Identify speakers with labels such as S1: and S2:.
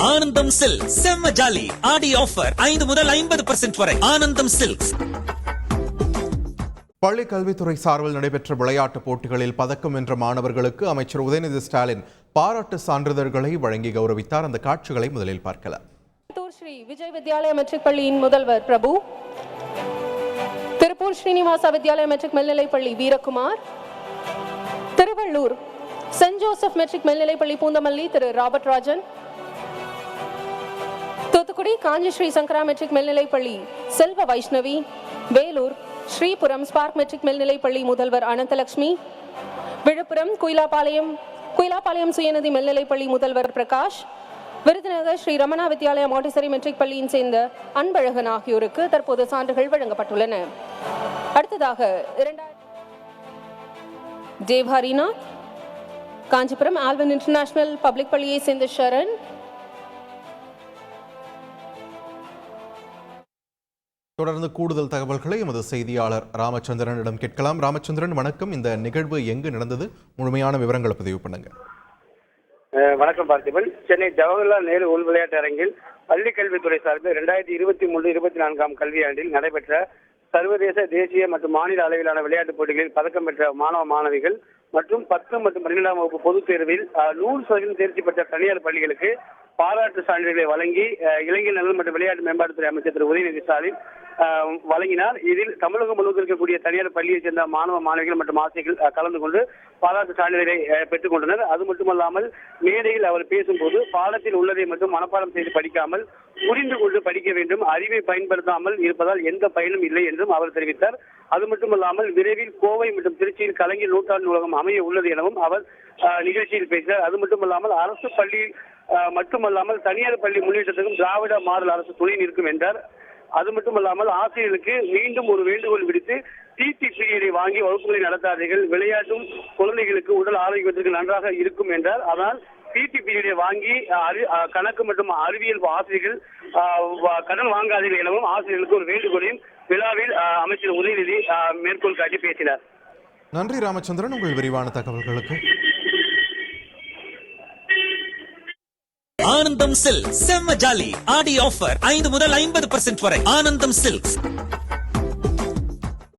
S1: ஆனந்தம் சில்க் செம்ம ஜாலி. ஆடி ஆஃபர் ஐந்து முதல் ஐம்பது பர்சன்ட் வரை. ஆனந்தம் சில்க்ஸ்
S2: பள்ளி கல்வித்துறை சார்பில் நடைபெற்ற விளையாட்டுப் போட்டிகளில் பதக்கம் வென்ற மாணவர்களுக்கு அமைச்சர் உதயநிதி ஸ்டாலின் பாராட்டு சான்றிதழ்களை வழங்கி கௌரவித்தார். அந்த காட்சிகளை முதலில் பார்க்கலாம்.
S3: ஸ்ரீ விஜய் வித்யாலயா மெட்ரிக் பள்ளியின் முதல்வர் பிரபு. திருப்பூர் ஸ்ரீனிவாசா வித்யாலயா மெட்ரிக் மேல்நிலைப் பள்ளி Veerakumar. Tiruvallur saint Joseph matric மேல்நிலைப் பள்ளி பூந்தமல்லி திரு ராபர்ட் ராஜன். தூத்துக்குடி காஞ்சி ஸ்ரீ சங்கரா மெட்ரிக் மேல்நிலைப்பள்ளி செல்வ வைஷ்ணவி வேலூர் ஸ்ரீபுரம் ஸ்பார்க் மெட்ரிக் மேல்நிலைப்பள்ளி முதல்வர் அனந்தலட்சுமி விழுப்புரம் குயிலாப்பாளையம் குயிலாப்பாளையம் சுயநிதி மேல்நிலைப்பள்ளி முதல்வர் பிரகாஷ் விருதுநகர் ஸ்ரீ ரமணா வித்யாலயா மாண்டிசரி மெட்ரிக் பள்ளியின் சேர்ந்த அன்பழகன் ஆகியோருக்கு தற்போது சான்றுகள் வழங்கப்பட்டுள்ளன. அடுத்ததாக இரண்டாயிரம் தேவ் ஹரிநாத் காஞ்சிபுரம் ஆல்வன் இன்டர்நேஷனல் பப்ளிக் பள்ளியை சேர்ந்த ஷரண்
S2: தொடர்ந்து கூடுதல் தகவல்களை எமது செய்தியாளர் ராமச்சந்திரனிடம் கேட்கலாம். ராமச்சந்திரன் வணக்கம். இந்த நிகழ்வு எங்கு நடந்தது? முழுமையான விவரங்களை பதிவு பண்ணுங்க.
S4: வணக்கம் பார்த்திபன். சென்னை ஜவஹர்லால் நேரு உள் விளையாட்டு அரங்கில் பள்ளி கல்வித்துறை சார்பில் இரண்டாயிரத்தி இருபத்தி மூன்று இருபத்தி நான்காம் கல்வியாண்டில் நடைபெற்ற சர்வதேச தேசிய மற்றும் மாநில அளவிலான விளையாட்டுப் போட்டிகளில் பதக்கம் பெற்ற மாணவ மாணவிகள் மற்றும் பத்து மற்றும் பன்னிரெண்டாம் வகுப்பு பொதுத் தேர்வில் நூறு சதவீதம் தேர்ச்சி பெற்ற தனியார் பள்ளிகளுக்கு பாராட்டு சான்றிதழை வழங்கி இளைஞர் நலன் மற்றும் விளையாட்டு மேம்பாட்டுத்துறை அமைச்சர் திரு உதயநிதி ஸ்டாலின் வழங்கினார். இதில் தமிழகம் முழுவதும் இருக்கக்கூடிய தனியார் பள்ளியைச் சேர்ந்த மாணவ மாணவிகள் மற்றும் ஆசிரியர்கள் கலந்து கொண்டு பாராட்டு சான்றிதழை பெற்றுக் கொண்டனர். அது மட்டுமல்லாமல் மேடையில் அவர் பேசும்போது பாடத்தில் உள்ளதை மட்டும் மனப்பாடம் செய்து படிக்காமல் புரிந்து கொண்டு படிக்க வேண்டும் அறிவை பயன்படுத்தாமல் இருப்பதால் எந்த பயனும் இல்லை என்றும் அவர் தெரிவித்தார். அது மட்டுமல்லாமல் விரைவில் கோவை மற்றும் திருச்சியில் கலைஞர் நூற்றாண்டு நூலகம் அமைய உள்ளது எனவும் அவர் அஹ், நிகழ்ச்சியில் பேசினார். அது மட்டுமல்லாமல் அரசு பள்ளி அஹ், மட்டுமல்லாமல் தனியார் பள்ளி முன்னேற்றத்துக்கும் திராவிட மாடல் அரசு துணை நிற்கும் என்றார். அது மட்டுமல்லாமல் ஆசிரியர்களுக்கு மீண்டும் ஒரு வேண்டுகோள் விடுத்து டிடி பீரியடை வாங்கி வகுப்புகளை நடத்தாதீர்கள். விளையாட்டும் குழந்தைகளுக்கு உடல் ஆரோக்கியத்திற்கு நன்றாக இருக்கும் என்றார். ஆனால் பிடி பீரியடை வாங்கி கணக்கு மற்றும் அறிவியல் ஆசிரியர்கள் கடன் வாங்காதீர்கள் எனவும் ஆசிரியர்களுக்கு ஒரு வேண்டுகோளையும் விழாவில் அமைச்சர் உதயநிதி மேற்கோள் காட்டி பேசினார்.
S2: நன்றி ராமச்சந்திரன். உங்கள் விரிவான தகவல்களுக்கு
S1: ஆனந்தம் சில்க் செம்ம ஜாலி. ஆடி ஆஃபர். ஐந்து முதல் ஐம்பது பர்சன்ட் வரை. ஆனந்தம் சில்க்ஸ்.